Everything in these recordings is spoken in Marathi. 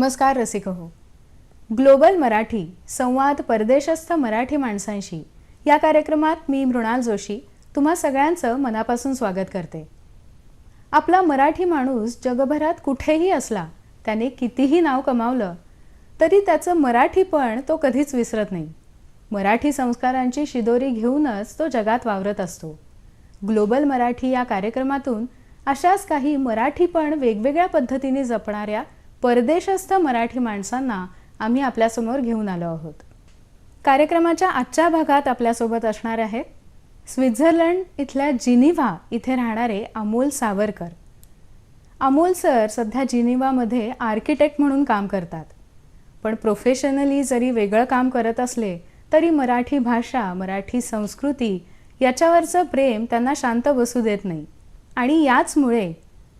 नमस्कार रसिक हो ग्लोबल मराठी संवाद परदेशस्थ मराठी माणसांशी. या कार्यक्रमात मी मृणाल जोशी तुम्हा सगळ्यांचं मनापासून स्वागत करते. आपला मराठी माणूस जगभरात कुठेही असला त्याने कितीही नाव कमावलं तरी त्याचं मराठीपण तो कधीच विसरत नाही. मराठी संस्कारांची शिदोरी घेऊनच तो जगात वावरत असतो. ग्लोबल मराठी या कार्यक्रमातून अशाच काही मराठीपण वेगवेगळ्या पद्धतीने जपणाऱ्या परदेशस्थ मराठी माणसांना आम्ही आपल्यासमोर घेऊन आलो आहोत. कार्यक्रमाच्या आजच्या भागात आपल्यासोबत असणार आहेत स्वित्झर्लंड इथल्या जिनिव्हा इथे राहणारे अमोल सावरकर. अमोल सर सध्या जिनिव्हामध्ये आर्किटेक्ट म्हणून काम करतात. पण प्रोफेशनली जरी वेगळं काम करत असले तरी मराठी भाषा मराठी संस्कृती याच्यावरचं प्रेम त्यांना शांत बसू देत नाही. आणि याचमुळे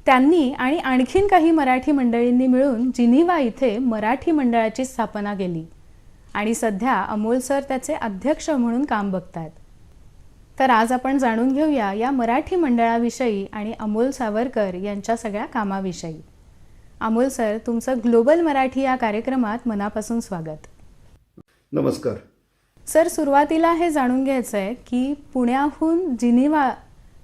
त्यांनी आणि आणखीन काही मराठी मंडळींनी मिळून जिनिव्हा इथे मराठी मंडळाची स्थापना केली. आणि सध्या अमोल सर त्याचे अध्यक्ष म्हणून काम बघतायत. तर आज आपण जाणून घेऊया या मराठी मंडळाविषयी आणि अमोल सावरकर यांच्या सगळ्या कामाविषयी. अमोल सर तुमचं ग्लोबल मराठी या कार्यक्रमात मनापासून स्वागत. नमस्कार. सर सुरुवातीला हे जाणून घ्यायचं आहे की पुण्याहून जिनिव्हा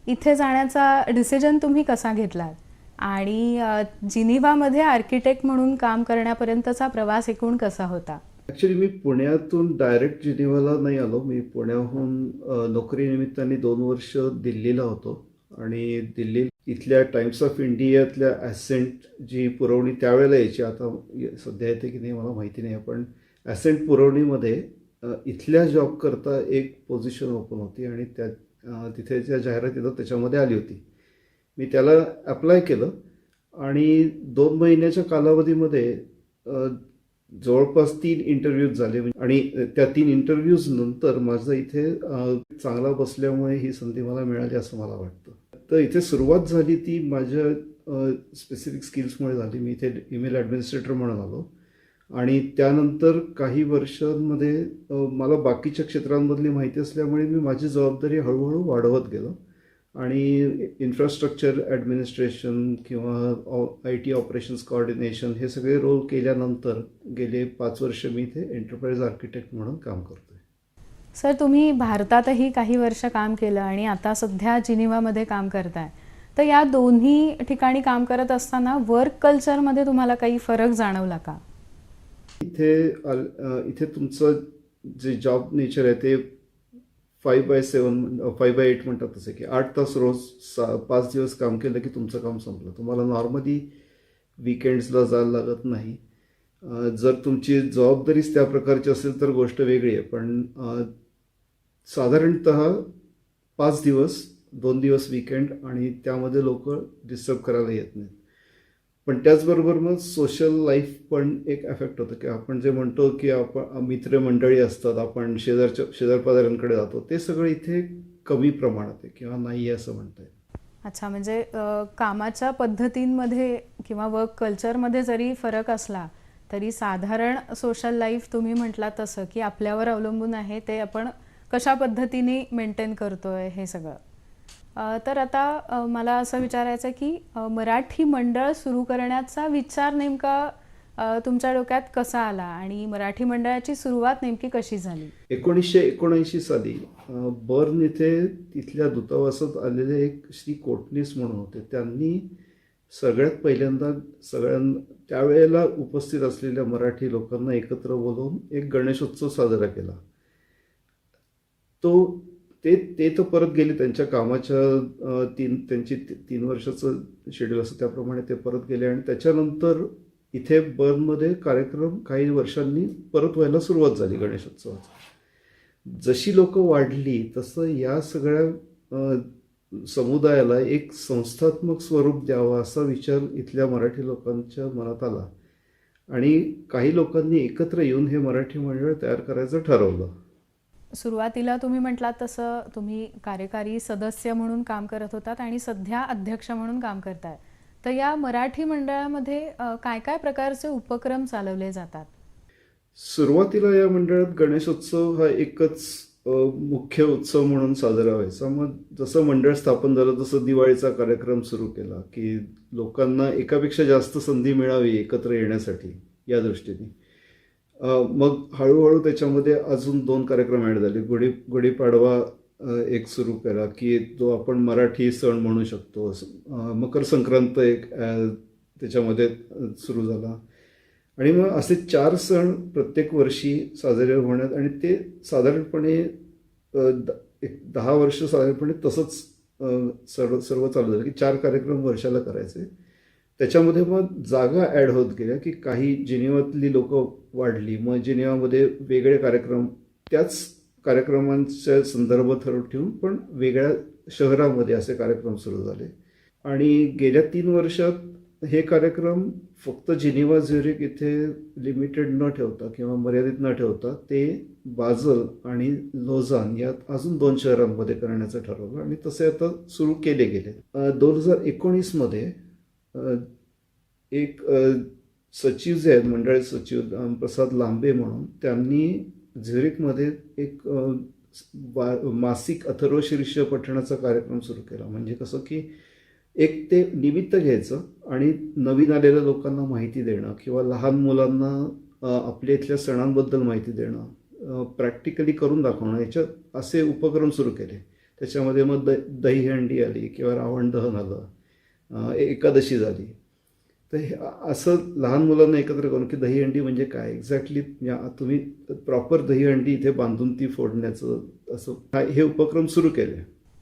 इथे जाण्याचा डिसिजन तुम्ही कसा घेतलात? आणि अ, जिनिव्हामध्ये आर्किटेक्ट म्हणून काम करण्यापर्यंतचा प्रवास एकूण कसा होता? ॲक्च्युली मी पुण्यातून डायरेक्ट जिनिव्हाला नाही आलो. मी पुण्याहून नोकरीनिमित्ताने दोन वर्ष दिल्लीला होतो. आणि दिल्ली इथल्या टाइम्स ऑफ इंडियातल्या ॲसेंट जी पुरवणी त्यावेळेला यायची. आता सध्या येते की नाही मला माहिती नाही. पण ॲसेंट पुरवणीमध्ये इथल्या जॉब करता एक पोझिशन ओपन होती. आणि त्या तिथे ज्या जाहिरात येतात त्याच्यामध्ये आली होती. मी त्याला अप्लाय केलं आणि दोन महिन्याच्या कालावधीमध्ये जवळपास तीन इंटरव्ह्यूज झाले. म्हणजे- आणि त्या तीन इंटरव्ह्यूज नंतर माझं इथे चांगला बसल्यामुळे ही संधी मला मिळाली असं मला वाटतं. तर इथे सुरुवात झाली ती माझ्या स्पेसिफिक स्किल्समुळे झाली. मी इथे ईमेल ॲडमिनिस्ट्रेटर म्हणून आलो. आणि त्यानंतर काही वर्षांमध्ये मला बाकीच्या क्षेत्रांमधली माहिती असल्यामुळे मी माझी जबाबदारी हळूहळू वाढवत गेलो. आणि इन्फ्रास्ट्रक्चर ॲडमिनिस्ट्रेशन किंवा आय टी ऑपरेशन्स कोऑर्डिनेशन हे सगळे रोल केल्यानंतर गेले पाच वर्ष मी इथे एंटरप्राइज आर्किटेक्ट म्हणून काम करतोय. सर तुम्ही भारतातही काही वर्ष काम केलं आणि आता सध्या जिनिव्हामध्ये काम करताय. तर या दोन्ही ठिकाणी काम करत असताना वर्क कल्चरमध्ये तुम्हाला काही फरक जाणवला का? इथे इथे तुमचं जे जॉब नेचर आहे ते five by seven five by eight म्हणतात तसं की आठ तास रोज सा पाच दिवस काम केलं की तुमचं काम संपलं. तुम्हाला नॉर्मली विकेंड्सला जायला लागत नाही. जर तुमची जबाबदारीच त्या प्रकारची असेल तर गोष्ट वेगळी आहे. पण साधारणत पाच दिवस दोन दिवस विकेंड आणि त्यामध्ये लोक डिस्टर्ब करायला येत नाहीत. पण त्याचबरोबर मग सोशल लाईफ पण एक अफेक्ट होतं. की आपण जे म्हणतो की आपण मित्रमंडळी असतात आपण शेजारच्या शेजारपाजाऱ्यांकडे जातो ते सगळं इथे कमी प्रमाणात आहे किंवा नाही असं म्हणता येईल. अच्छा म्हणजे कामाच्या पद्धतींमध्ये किंवा वर्क कल्चरमध्ये जरी फरक असला तरी साधारण सोशल लाईफ तुम्ही म्हटला तसं की आपल्यावर अवलंबून आहे ते आपण कशा पद्धतीने मेंटेन करतोय हे सगळं? तर आता मला असं विचारायचं की मराठी मंडळ सुरू करण्याचा विचार नेमका तुमच्या डोक्यात कसा आला? आणि मराठी मंडळाची सुरुवात नेमकी कशी झाली? एकोणीसशे एकोणऐंशी साली बर्न इथे तिथल्या दूतावासात आलेले एक श्री कोटणीस म्हणून होते. त्यांनी सगळ्यात पहिल्यांदा सगळ्यां त्यावेळेला उपस्थित असलेल्या मराठी लोकांना एकत्र बोलवून एक गणेशोत्सव साजरा केला. तो ते ते तर परत गेले त्यांच्या कामाच्या तीन त्यांची तीन वर्षाचं शेड्यूल असतं त्याप्रमाणे ते परत गेले आणि त्याच्यानंतर इथे बर्नमध्ये कार्यक्रम काही वर्षांनी परत व्हायला सुरुवात झाली गणेशोत्सवाची जशी लोक वाढली तसं या सगळ्या समुदायाला एक संस्थात्मक स्वरूप द्यावं असा विचार इथल्या मराठी लोकांच्या मनात आला. आणि काही लोकांनी एकत्र येऊन हे मराठी मंडळ तयार करायचं ठरवलं. सुरुवातीला तुम्ही म्हटलात तसं तुम्ही कार्यकारी सदस्य म्हणून काम करत होतात आणि सध्या अध्यक्ष म्हणून काम करताय. तर या मराठी मंडळामध्ये काय काय प्रकारचे उपक्रम चालवले जातात? सुरुवातीला या मंडळात गणेशोत्सव हा एकच मुख्य उत्सव म्हणून साजरा व्हायचा. मग जसं मंडळ स्थापन झालं तसं दिवाळीचा कार्यक्रम सुरू केला की लोकांना एकापेक्षा जास्त संधी मिळावी एकत्र येण्यासाठी या दृष्टीने. मग हळूहळू त्याच्यामध्ये अजून दोन कार्यक्रम ॲड झाले. गुढी गुढीपाडवा एक सुरू केला की जो आपण मराठी सण म्हणू शकतो. मकर संक्रांत एक त्याच्यामध्ये सुरू झाला. आणि मग असे चार सण प्रत्येक वर्षी साजरे होण्यात आणि ते साधारणपणे एक दहा वर्ष साधारणपणे तसंच सर्व सर्व चालू झालं की चार कार्यक्रम वर्षाला करायचे. त्याच्यामध्ये मग जागा ॲड होत गेल्या की काही जिनिवातली लोक वाढली. मग जिनिवामध्ये वेगळे कार्यक्रम त्याच कार्यक्रमांच्या संदर्भ ठरवून ठेवून पण वेगळ्या शहरामध्ये असे कार्यक्रम सुरू झाले. आणि गेल्या तीन वर्षात हे कार्यक्रम फक्त जिनिवा झ्युरिक इथे लिमिटेड न ठेवता किंवा मर्यादित न ठेवता ते बाजल आणि लोझान या अजून दोन शहरांमध्ये करण्याचं ठरवलं आणि तसे आता सुरू केले गेले. दोन हजार एकोणीसमध्ये एक सचिव जे आहेत मंडळ सचिव प्रसाद लांबे म्हणून त्यांनी झिरिकमध्ये एक अ, मासिक अथर्वशीर्ष पठणाचा कार्यक्रम सुरू केला. म्हणजे कसं की एक ते निमित्त घ्यायचं आणि नवीन आलेल्या लोकांना माहिती देणं किंवा लहान मुलांना आपल्या इथल्या सणांबद्दल माहिती देणं प्रॅक्टिकली करून दाखवणं याच्यात असे उपक्रम सुरू केले. त्याच्यामध्ये मग द दहीहंडी आली किंवा रावण दहन आलं एकादशी झाली. तर हे असं लहान मुलांना एकत्र करून की दहीहंडी म्हणजे काय? एक्झॅक्टली तुम्ही प्रॉपर दहीहंडी इथे बांधून ती फोडण्याचं असं हे उपक्रम सुरू केले.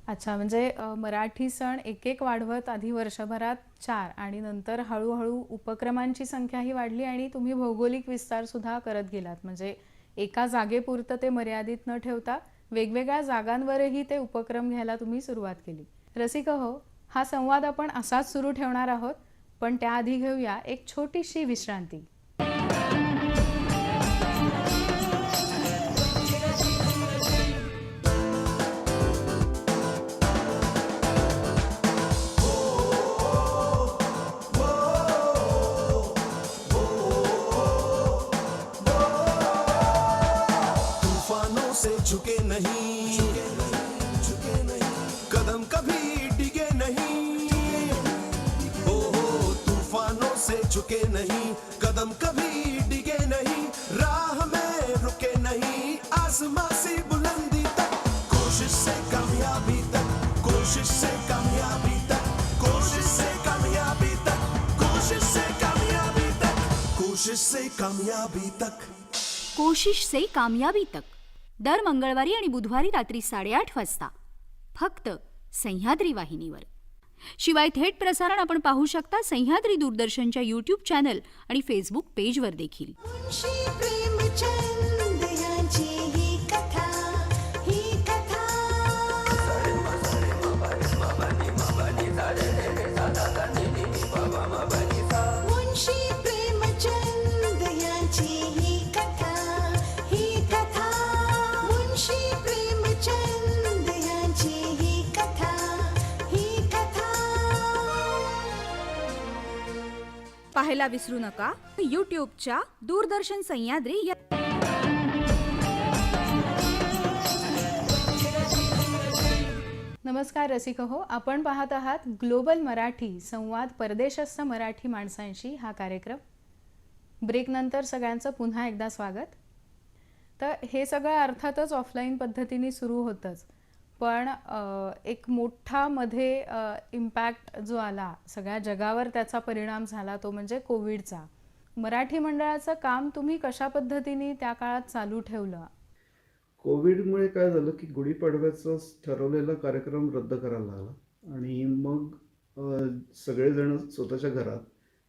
अच्छा म्हणजे मराठी सण एक एक वाढवत आधी वर्षभरात चार आणि नंतर हळूहळू उपक्रमांची संख्याही वाढली आणि तुम्ही भौगोलिक विस्तार सुद्धा करत गेलात. म्हणजे एका जागेपुरतं ते मर्यादित न ठेवता वेगवेगळ्या जागांवरही ते उपक्रम घ्यायला तुम्ही सुरुवात केली. रसिक हो हा संवाद आपण असाच सुरू ठेवणार आहोत पण त्याआधी घेऊया एक छोटीशी विश्रांती. झुके नहीं, कदम कभी डिगे नहीं, राह में रुके नहीं, आसमां से बुलंदी तक, कोशिश से कामयाबी तक, कोशिश से कामयाबी तक, कोशिश से कामयाबी तक, कोशिश से कामयाबी तक, कोशिश से कामयाबी तक। कोशिश से कामयाबी तक। दर मंगळवारी आणि बुधवारी रात्री साडेआठ वाजता फक्त सह्याद्री वाहिनीवर। शिवाय थेट प्रसारण आपण पाहू शकता सह्याद्री दूरदर्शनच्या यूट्यूब चॅनल आणि फेसबुक पेजवर देखील. पाहायला विसरू नका. यूट्यूबच्या दूरदर्शन सह्याद्री या नमस्कार रसिक हो आपण पाहत आहात ग्लोबल मराठी संवाद परदेशस्थ मराठी माणसांशी हा कार्यक्रम. ब्रेकनंतर सगळ्यांचं पुन्हा एकदा स्वागत. तर हे सगळं अर्थातच ऑफलाईन पद्धतीने सुरू होतंच. पण एक मोठा मध्ये इम्पॅक्ट जो आला सगळ्या जगावर त्याचा परिणाम झाला तो म्हणजे कोविडचा. मराठी मंडळाचं काम तुम्ही कशा पद्धतीने त्या काळात चालू ठेवलं? कोविडमुळे काय झालं की गुढीपाडव्याचा ठरवलेला कार्यक्रम रद्द करायला लागला. आणि मग सगळेजण स्वतःच्या घरात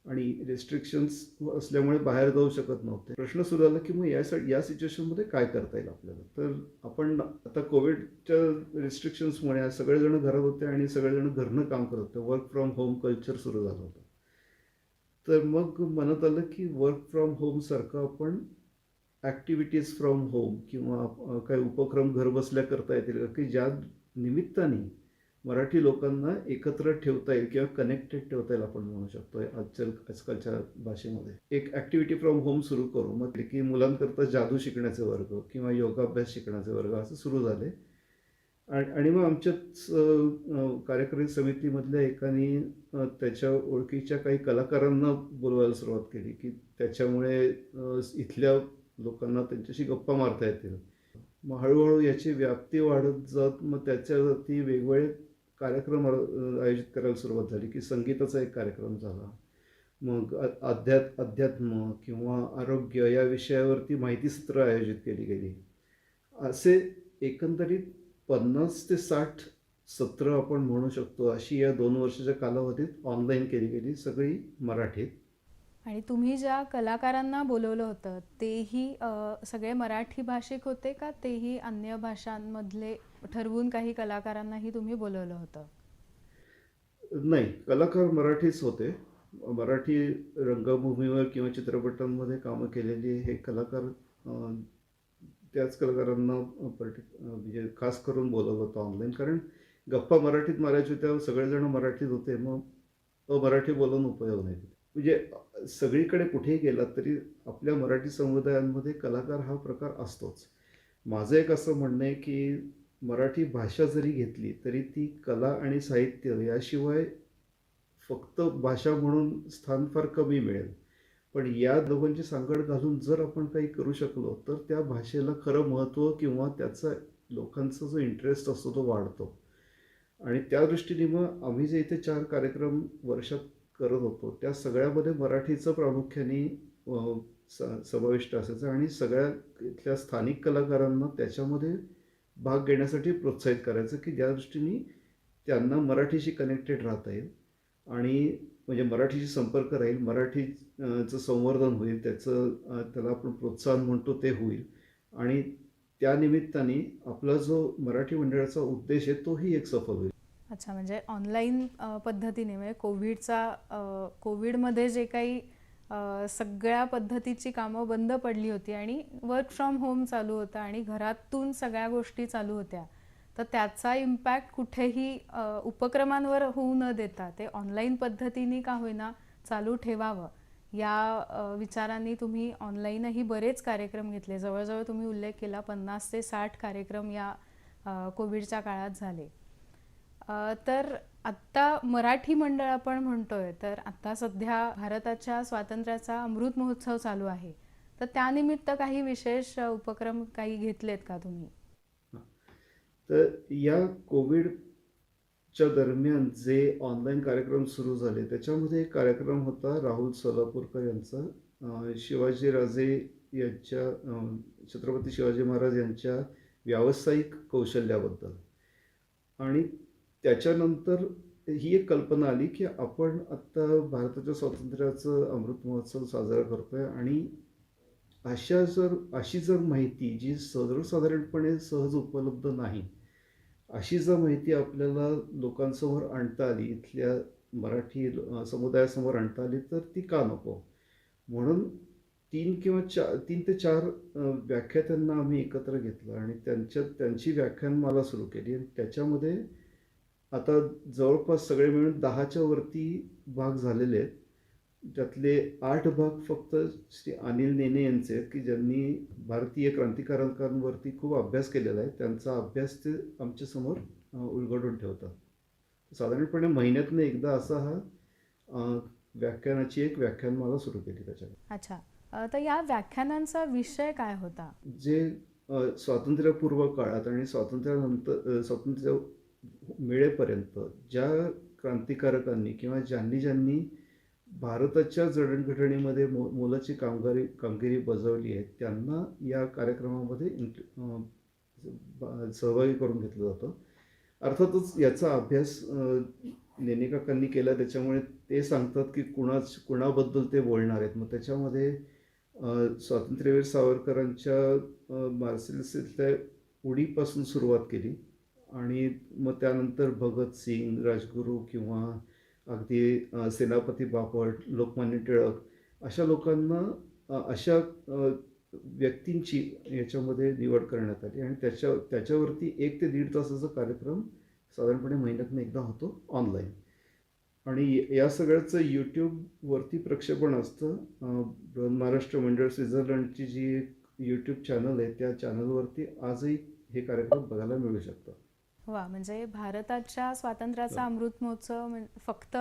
आणि रिस्ट्रिक्शन्स असल्यामुळे बाहेर जाऊ शकत नव्हते. प्रश्न सुरू झाला की मग या या सिच्युएशनमध्ये काय करता येईल आपल्याला? तर आपण आता कोविडच्या रेस्ट्रिक्शन्समुळे सगळेजण घरात होते आणि सगळेजण घरनं काम करत होते. वर्क फ्रॉम होम कल्चर सुरू झालं होतं. तर मग मनात आलं की वर्क फ्रॉम होमसारखं आपण ॲक्टिव्हिटीज फ्रॉम होम किंवा काही उपक्रम घरबसल्या करता येतील का? की ज्या निमित्ताने मराठी लोकांना एकत्र ठेवता येईल किंवा कनेक्टेड ठेवता येईल आपण म्हणू शकतो आजच्या आजकालच्या भाषेमध्ये. एक ॲक्टिव्हिटी फ्रॉम होम सुरू करू मग की मुलांकरता जादू शिकण्याचे वर्ग किंवा योगाभ्यास शिकण्याचे वर्ग असं सुरू झाले. आणि आणि मग आमच्याच कार्यकारी समितीमधल्या एकाने त्याच्या ओळखीच्या काही कलाकारांना बोलवायला सुरुवात केली की त्याच्यामुळे इथल्या लोकांना त्यांच्याशी गप्पा मारता येतील. मग हळूहळू याची व्याप्ती वाढत जात मग त्याच्यावरती वेगवेगळे कार्यक्रम आयोजित करायला सुरुवात झाली की संगीताचा एक कार्यक्रम झाला. मग अध्यात् अध्यात्म किंवा आरोग्य या विषयावरती माहितीसत्र आयोजित केली गेली. असे एकंदरीत पन्नास ते साठ सत्र आपण म्हणू शकतो अशी या दोन वर्षाच्या कालावधीत ऑनलाईन केली गेली सगळी मराठीत. आणि तुम्ही ज्या कलाकारांना बोलवलं होतं तेही सगळे मराठी भाषिक होते का? तेही अन्य भाषांमधले ठरवून काही कलाकारांनाही तुम्ही बोलवलं होतं? नाही. कलाकार मराठीच होते. मराठी रंगभूमीवर किंवा चित्रपटांमध्ये कामं केलेली हे कलाकार त्याच कलाकारांना पर्टि म्हणजे खास करून बोलवलं होतं ऑनलाईन कारण गप्पा मराठीत मारायच्या होत्या सगळेजण मराठीत होते. मग मराठी बोलून उपयोग नाही. म्हणजे सगळीकडे कुठेही गेलात तरी आपल्या मराठी समुदायांमध्ये कलाकार हा प्रकार असतोच. माझं एक असं म्हणणं आहे की मराठी भाषा जरी घेतली तरी ती कला आणि साहित्य याशिवाय फक्त भाषा म्हणून स्थान फार कमी मिळेल. पण या दोघांची सांगड घालून जर आपण काही करू शकलो तर त्या भाषेला खरं महत्त्व किंवा त्याचा लोकांचा जो इंटरेस्ट असतो तो वाढतो. आणि त्या दृष्टीने मग आम्ही जे इथे चार कार्यक्रम वर्षात करत होतो. त्या सगळ्यामध्ये मराठीचं प्रामुख्याने स- समाविष्ट असायचं आणि सगळ्या इथल्या स्थानिक कलाकारांना त्याच्यामध्ये भाग घेण्यासाठी प्रोत्साहित करायचं की ज्या दृष्टीने त्यांना मराठीशी कनेक्टेड राहता येईल आणि म्हणजे मराठीशी संपर्क राहील मराठीचं संवर्धन होईल त्याचं त्याला आपण प्रोत्साहन म्हणतो ते होईल. आणि त्यानिमित्ताने आपला जो मराठी मंडळाचा उद्देश आहे तोही एक सफल होईल. अच्छा म्हणजे ऑनलाईन पद्धतीने म्हणजे कोविडचा कोविडमध्ये जे काही सगळ्या पद्धतीची कामं बंद पडली होती आणि वर्क फ्रॉम होम चालू होतं आणि घरातून सगळ्या गोष्टी चालू होत्या तर त्याचा इम्पॅक्ट कुठेही उपक्रमांवर होऊ न देता ते ऑनलाईन पद्धतीने का होईना चालू ठेवावं? या विचारांनी तुम्ही ऑनलाईनही बरेच कार्यक्रम घेतले. जवळजवळ तुम्ही उल्लेख केला पन्नास ते साठ कार्यक्रम या कोविडच्या काळात झाले. तर आत्ता मराठी मंडळ आपण म्हणतोय तर आत्ता सध्या भारताच्या स्वातंत्र्याचा अमृत महोत्सव चालू आहे. तर त्यानिमित्त काही विशेष उपक्रम काही घेतलेत का तुम्ही? तर या कोविडच्या दरम्यान जे ऑनलाईन कार्यक्रम सुरू झाले त्याच्यामध्ये एक कार्यक्रम होता राहुल सोलापूरकर यांचा. शिवाजीराजे यांच्या छत्रपती शिवाजी महाराज यांच्या व्यावसायिक कौशल्याबद्दल. आणि त्याच्यानंतर ही एक कल्पना आली की आपण आत्ता भारताच्या स्वातंत्र्याचं अमृत महोत्सव साजरा करतोय आणि अशा जर अशी जर माहिती जी सर्वसाधारणपणे सहज उपलब्ध नाही अशी जर माहिती आपल्याला लोकांसमोर आणता आली इथल्या मराठी समुदायासमोर आणता आली तर ती का नको? म्हणून तीन किंवा चार तीन ते चार व्याख्या व्याख्यात्यांना आम्ही एकत्र घेतलं आणि त्यांच्या त्यांची व्याख्यानमाला सुरू केली आणि त्याच्यामध्ये आता जवळपास सगळे मिळून दहाच्या वरती भाग झालेले आहेत. त्यातले आठ भाग फक्त श्री अनिल नेने यांचे आहेत की ज्यांनी भारतीय क्रांतिकारकांवरती खूप अभ्यास केलेला आहे. त्यांचा अभ्यास ते आमच्यासमोर उलगडून ठेवतात. साधारणपणे महिन्यातनं एकदा असा हा व्याख्यानाची एक व्याख्यानमाला सुरू केली त्याच्यावर अच्छा. तर या व्याख्यानांचा विषय काय होता? जे स्वातंत्र्यपूर्व काळात आणि स्वातंत्र्यानंतर स्वातंत्र्य मिळेपर्यंत ज्या क्रांतिकारकांनी किंवा ज्यांनी ज्यांनी भारताच्या जडणघडणीमध्ये मो मोलाची कामगारी कामगिरी बजावली आहे त्यांना या कार्यक्रमामध्ये सहभागी करून घेतलं जातं. अर्थातच याचा अभ्यास नेनेकाकांनी केला त्याच्यामुळे ते सांगतात की कुणाच कुणाबद्दल ते बोलणार आहेत. मग त्याच्यामध्ये स्वातंत्र्यवीर सावरकरांच्या अ, मार्सेल्स इथल्या उडीपासून सुरुवात केली. आणि मग त्यानंतर भगतसिंग राजगुरू किंवा अगदी सेनापती बापट लोकमान्य टिळक अशा लोकांना अशा व्यक्तींची याच्यामध्ये निवड करण्यात आली. आणि त्याच्या त्याच्यावरती एक ते दीड तासाचा कार्यक्रम साधारणपणे महिन्यातून एकदा होतो ऑनलाईन. आणि या सगळ्याचं यूट्यूबवरती प्रक्षेपण असतं. महाराष्ट्र मंडळ स्वित्झर्लंडची जी यूट्यूब चॅनल आहे त्या चॅनलवरती आजही हे कार्यक्रम बघायला मिळू शकतात वा म्हणजे भारताच्या स्वातंत्र्याचा अमृत महोत्सव फक्त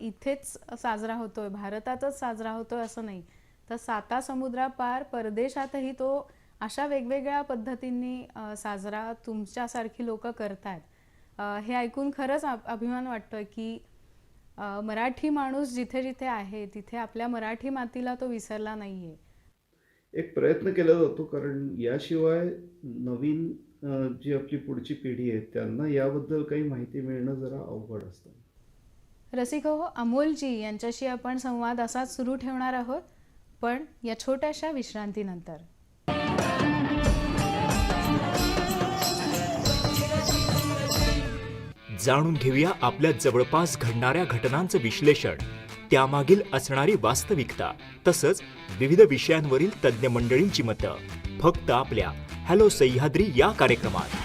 इथेच साजरा होतोय भारतातच साजरा होतोय असं नाही. तर साता समुद्रापार परदेशातही तो अशा वेगवेगळ्या पद्धतींनी साजरा तुमच्यासारखी लोक करतायत. अ, हे ऐकून खरंच अभ- अभिमान वाटतोय की मराठी माणूस जिथे जिथे आहे तिथे आपल्या मराठी मातीला तो विसरला नाहीये. एक प्रयत्न केला जातो कारण याशिवाय नवीन जी आपली पुढची पिढी आहे त्यांना याबद्दल काही माहिती मिळणं जरा अवघड असतं. रसिक हो अमोलजी यांच्याशी आपण संवाद असाच सुरू ठेवणार आहोत पण या छोट्याशा विश्रांतीनंतर. जाणून घेऊया आपल्या जवळपास घडणाऱ्या घटनांचं विश्लेषण. त्यामागील असणारी वास्तविकता तसंच विविध विषयांवरील तज्ज्ञ मंडळींची मतं. फक्त आपल्या हॅलो सह्याद्री या कार्यक्रमात.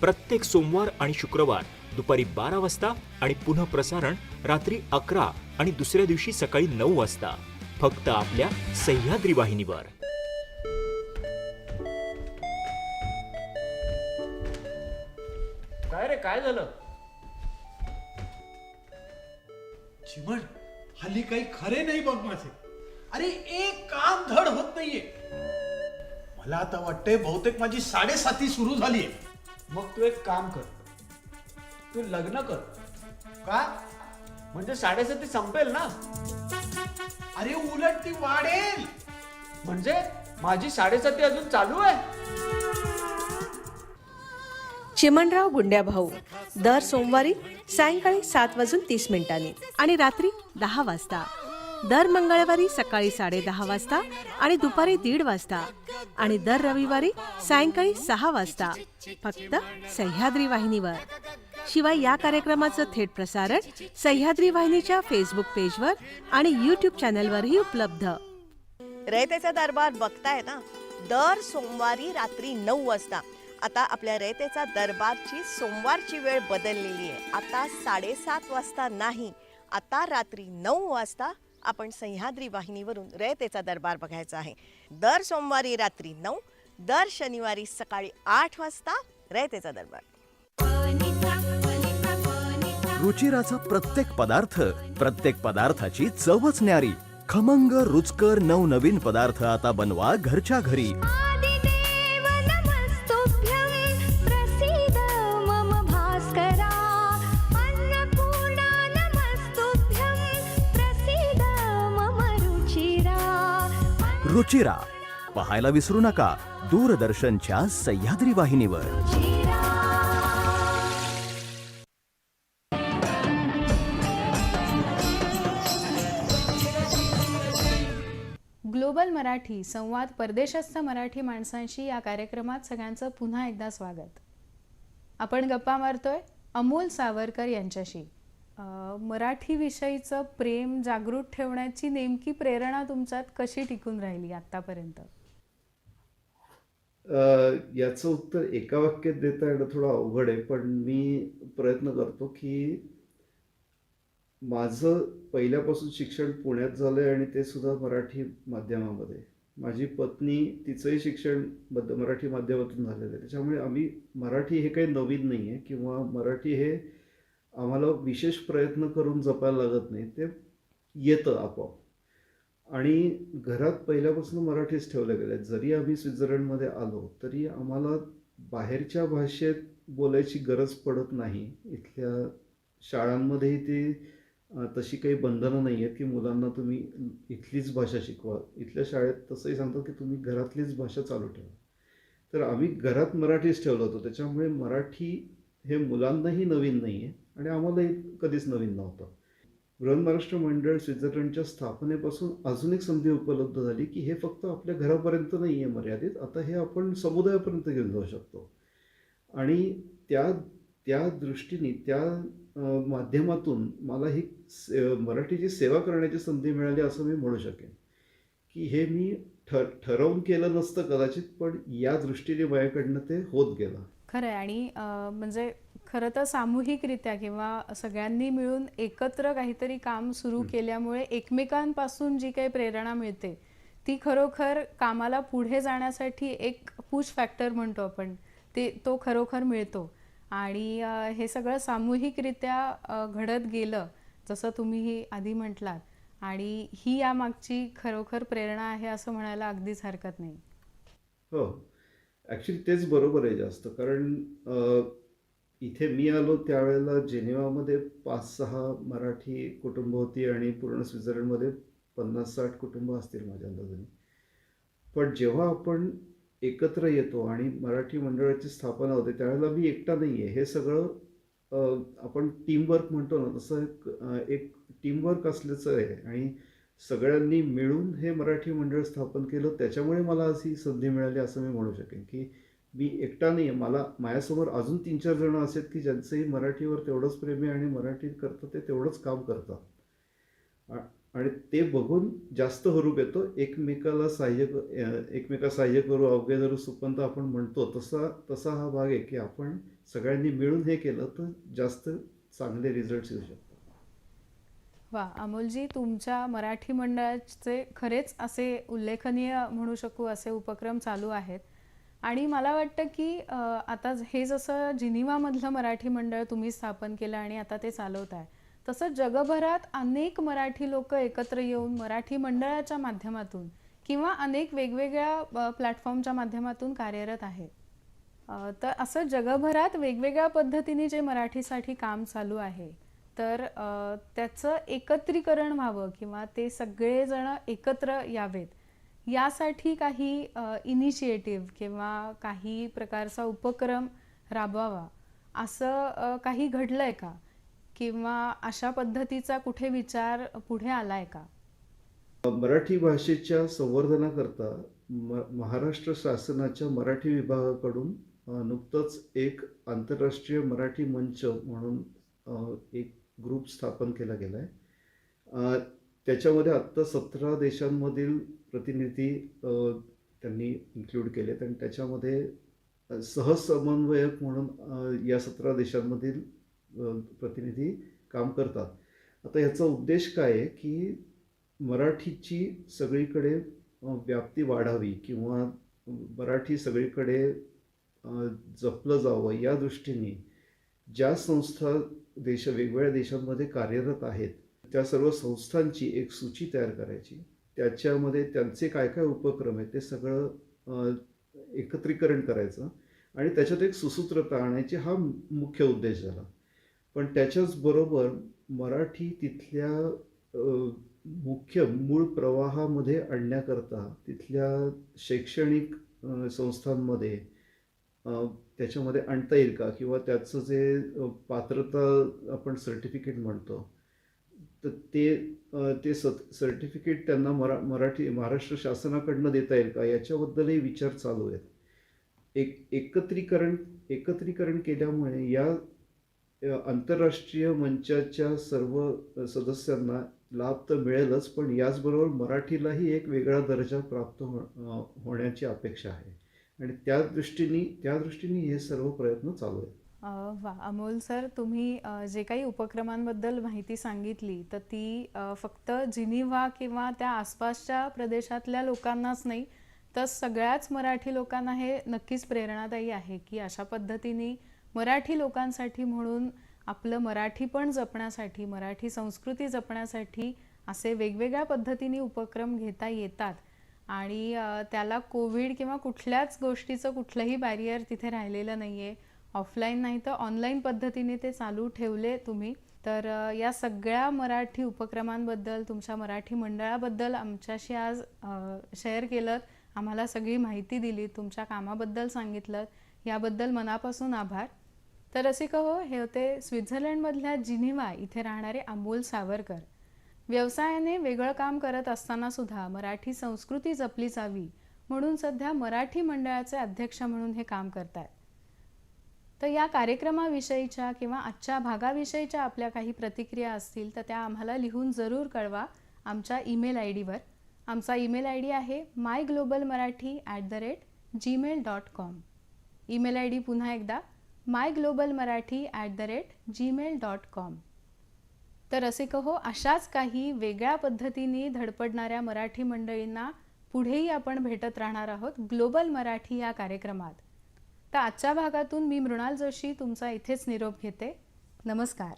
प्रत्येक सोमवार आणि शुक्रवार दुपारी बारा वाजता आणि पुन्हा प्रसारण रात्री अकरा आणि दुसऱ्या दिवशी सकाळी नऊ वाजता. फक्त आपल्या सह्याद्री वाहिनीवर. काय रे काय झालं? चिमण हल्ली काही खरे नाही बघ माझे. अरे एक काम धड होत नाहीये. मला आता वाटतंय बहुतेक माझी साडेसाती सुरू झालीये. मग तू एक काम कर. तू लग्न कर. का? म्हणजे साडेसाती संपेल ना? अरे उलट ती वाढेल. म्हणजे माझी साडेसाती अजून चालू आहे. चिमणराव गुंड्याभाऊ दर सोमवारी सायंकाळी सात वाजून तीस मिनिटांनी आणि रात्री दहा वाजता. दर मंगळवारी सकाळी साडेदहा वाजता आणि दुपारी दीड वाजता. आणि दर रविवारी सायंकाळी सहा वाजता फक्त सह्याद्री वाहिनीवर. शिवाय या कार्यक्रमाचं थेट प्रसारण सह्याद्री वाहिनीच्या फेसबुक पेजवर आणि यूट्यूब चॅनलवरही उपलब्ध. रयतेचा दरबार बघताय ना? दर सोमवारी रात्री नऊ वाजता. आता आपल्या रयतेचा दरबारची सोमवारची वेळ बदललेली आहे. आता साडेसात वाजता नाही आता रात्री नऊ वाजता आपण सह्याद्री वाहिनीवरून रयतेचा दरबार बघायचा आहे. दर सोमवारी रात्री नऊ दर शनिवारी सकाळी आठ वाजता रयतेचा दरबार. रुचिराचा प्रत्येक पदार्थ प्रत्येक पदार्थाची चवच न्यारी. खमंग रुचकर नवनवीन पदार्थ आता बनवा घरच्या घरी. रुचिरा. पाहायला विसरू नका दूरदर्शनच्या सह्याद्री वाहिनीवर. ग्लोबल मराठी संवाद परदेशस्थ मराठी माणसांशी या कार्यक्रमात सगळ्यांचं पुन्हा एकदा स्वागत. आपण गप्पा मारतोय अमोल सावरकर यांच्याशी. मराठी विषयीचं प्रेम जागृत ठेवण्याची नेमकी प्रेरणा तुमच्यात कशी टिकून राहिली आतापर्यंत याचं उत्तर एका वाक्यात देता येणं थोडं अवघड आहे पण मी प्रयत्न करतो की माझं पहिल्यापासून शिक्षण पुण्यात झालं आहे आणि ते सुद्धा मराठी माध्यमामध्ये. माझी पत्नी तिचंही शिक्षण मध्य मराठी माध्यमातून झालेलं आहे. त्याच्यामुळे आम्ही मराठी हे काही नवीन नाही आहे किंवा मराठी हे आम्हाला विशेष प्रयत्न करून जपायला लागत नाही ते येतं आपोआप. आणि घरात पहिल्यापासून मराठीच ठेवलं गेलं आहे जरी आम्ही स्वित्झर्लंडमध्ये आलो तरी आम्हाला बाहेरच्या भाषेत बोलायची गरज पडत नाही. इथल्या शाळांमध्येही ती तशी काही बंधनं नाही आहेत की मुलांना तुम्ही इथलीच भाषा शिकवा. इथल्या शाळेत तसंही सांगतात की तुम्ही घरातलीच भाषा चालू ठेवा. तर आम्ही घरात मराठीच ठेवलं होतं. त्याच्यामुळे मराठी हे मुलांनाही नवीन नाही आहे आणि आम्हालाही कधीच नवीन नव्हतं. बृहन महाराष्ट्र मंडळ स्वित्झर्लंडच्या स्थापनेपासून अजून एक संधी उपलब्ध झाली की हे फक्त आपल्या घरापर्यंत नाही आहे मर्यादित आता हे आपण समुदायापर्यंत घेऊन जाऊ शकतो. आणि त्या त्या दृष्टीने त्या माध्यमातून मला ही से मराठीची सेवा करण्याची संधी मिळाली असं मी म्हणू शकेन. की हे मी ठर ठरवून केलं नसतं कदाचित पण या दृष्टीने माझ्याकडनं ते होत गेलं. खरं आहे आणि म्हणजे खरं तर सामूहिकरित्या किंवा सगळ्यांनी मिळून एकत्र काहीतरी काम सुरू केल्यामुळे एकमेकांपासून जी काही प्रेरणा मिळते ती खरोखर कामाला पुढे जाण्यासाठी एक पुश फॅक्टर म्हणतो आपण. ते तो खरोखर मिळतो. आणि हे सगळं सामूहिकरित्या घडत गेलं जसं तुम्हीही आधी म्हटलात. आणि ही यामागची खरोखर प्रेरणा आहे असं म्हणायला अगदीच हरकत नाही. हो. ॲक्च्युली तेच बरोबर आहे जास्त. कारण इथे मी आलो त्यावेळेला जेनेवामध्ये पाच सहा मराठी कुटुंब होती आणि पूर्ण स्वित्झर्लंडमध्ये पन्नास साठ कुटुंब असतील माझ्या अंदाजाने. पण जेव्हा आपण एकत्र येतो आणि मराठी मंडळाची स्थापना होते त्यावेळेला मी एकटा नाही आहे हे सगळं आपण टीमवर्क म्हणतो ना तसं एक एक टीमवर्क असल्याचं आहे. आणि सगळ्यांनी मिळून हे मराठी मंडळ स्थापन केलं त्याच्यामुळे मला आज ही संधी मिळाली असं मी म्हणू शकेन की मी एकटा नाही आहे मला माझ्यासमोर अजून तीन चार जण असेत की ज्यांचंही मराठीवर तेवढंच प्रेम आहे आणि मराठी करतं ते तेवढंच काम करतात. आणि ते बघून जास्त हरूप येतो. एकमेकाला सहाय्य एकमेका सहाय्य करू अवघे धरू सुपंत आपण म्हणतो. तसा तसा हा भाग आहे की आपण सगळ्यांनी मिळून हे केलं तर जास्त चांगले रिझल्ट येऊ शकतात. वा अमोलजी तुमच्या मराठी मंडळाचे खरेच असे उल्लेखनीय म्हणू शकू असे उपक्रम चालू आहेत. आणि मला वाटतं की आता हे जसं जिनिवामधलं मराठी मंडळ तुम्ही स्थापन केलं आणि आता ते चालवत आहे तसं जगभरात अनेक मराठी लोक एकत्र येऊन मराठी मंडळाच्या माध्यमातून किंवा अनेक वेगवेगळ्या प्लॅटफॉर्मच्या माध्यमातून कार्यरत आहेत. तर असं जगभरात वेगवेगळ्या पद्धतीने जे मराठीसाठी काम चालू आहे तर त्याचं एकत्रीकरण व्हावं किंवा ते सगळेजण एकत्र यावेत यासाठी काही इनिशिएटिव्ह किंवा काही प्रकारचा उपक्रम राबवावा. असं काही घडलं आहे का? किंवा अशा पद्धतीचा कुठे विचार पुढे आलाय का? मराठी भाषेच्या संवर्धनाकरता म महाराष्ट्र शासनाच्या मराठी विभागाकडून नुकतंच एक आंतरराष्ट्रीय मराठी मंच म्हणून एक ग्रुप स्थापन केला गेला आहे त्याच्यामध्ये आत्ता सतरा देशांमधील प्रतिनिधी त्यांनी इन्क्लूड केलेत आणि त्याच्यामध्ये सहज सहसमन्वयक म्हणून या सतरा देशांमधील प्रतिनिधी काम करतात. आता याचा उद्देश काय आहे की मराठीची सगळीकडे व्याप्ती वाढावी किंवा मराठी सगळीकडे जपलं जावं या दृष्टीने ज्या संस्था देश वेगवेगळ्या देशांमध्ये कार्यरत आहेत त्या सर्व संस्थांची एक सूची तयार करायची. त्याच्यामध्ये त्यांचे काय काय उपक्रम आहेत ते सगळं एकत्रीकरण करायचं. आणि त्याच्यात एक सुसूत्रता आणायची हा मुख्य उद्देश झाला. पण त्याच्याचबरोबर मराठी तिथल्या मुख्य मूळ प्रवाहामध्ये आणण्याकरता तिथल्या शैक्षणिक संस्थांमध्ये त्याच्यामध्ये आणता येईल का? किंवा त्याचं जे पात्रता आपण सर्टिफिकेट म्हणतो तर ते ते सत सर्टिफिकेट त्यांना मरा मराठी महाराष्ट्र शासनाकडनं देता येईल का? याच्याबद्दलही विचार चालू आहेत. एक एकत्रीकरण एकत्रीकरण केल्यामुळे या आंतरराष्ट्रीय मंचाच्या सर्व सदस्यांना लाभ तर मिळेलच पण याचबरोबर मराठीलाही एक वेगळा दर्जा प्राप्त हो होण्याची अपेक्षा आहे. आणि त्या दृष्टीने त्या दृष्टीने हे सर्व प्रयत्न चालू आहेत. वा अमोल सर तुम्ही जे काही उपक्रमांबद्दल माहिती सांगितली तर ती फक्त जिनिव्हा किंवा त्या आसपासच्या प्रदेशातल्या लोकांनाच नाही तर सगळ्याच मराठी लोकांना हे नक्कीच प्रेरणादायी आहे की अशा पद्धतीने मराठी लोकांसाठी म्हणून आपलं मराठी पण जपण्यासाठी मराठी संस्कृती जपण्यासाठी असे वेगवेगळ्या पद्धतीने उपक्रम घेता येतात. आणि त्याला कोविड किंवा कुठल्याच गोष्टीचं कुठलंही बॅरियर तिथे राहिलेलं नाही आहे ऑफलाईन नाही तर ऑनलाईन पद्धतीने ते चालू ठेवले तुम्ही. तर या सगळ्या मराठी उपक्रमांबद्दल तुमच्या मराठी मंडळाबद्दल आमच्याशी आज शेअर केलं आम्हाला सगळी माहिती दिली तुमच्या कामाबद्दल सांगितलं याबद्दल मनापासून आभार. तर रसिक हो हे होते स्वित्झर्लंडमधल्या जिनिव्हा इथे राहणारे अमोल सावरकर. व्यवसायाने वेगळं काम करत असताना सुद्धा मराठी संस्कृती जपली जावी म्हणून सध्या मराठी मंडळाचे अध्यक्ष म्हणून हे काम करतात तर या कार्यक्रमाविषयीच्या किंवा आजच्या भागाविषयीच्या आपल्या काही प्रतिक्रिया असतील तर त्या आम्हाला लिहून जरूर कळवा आमच्या ईमेल आय डीवर आमचा ईमेल आय डी आहे my global Marathi at the rate Gmail dot com email I D पुन्हा एकदा my global Marathi at the rate Gmail dot com तर असे कहो अशाच काही वेगळ्या पद्धतीने धडपडणाऱ्या मराठी मंडळींना पुढेही आपण भेटत राहणार आहोत ग्लोबल मराठी या कार्यक्रमात. तर आजच्या भागातून मी मृणाल जोशी तुमचा इथेच निरोप घेते. नमस्कार.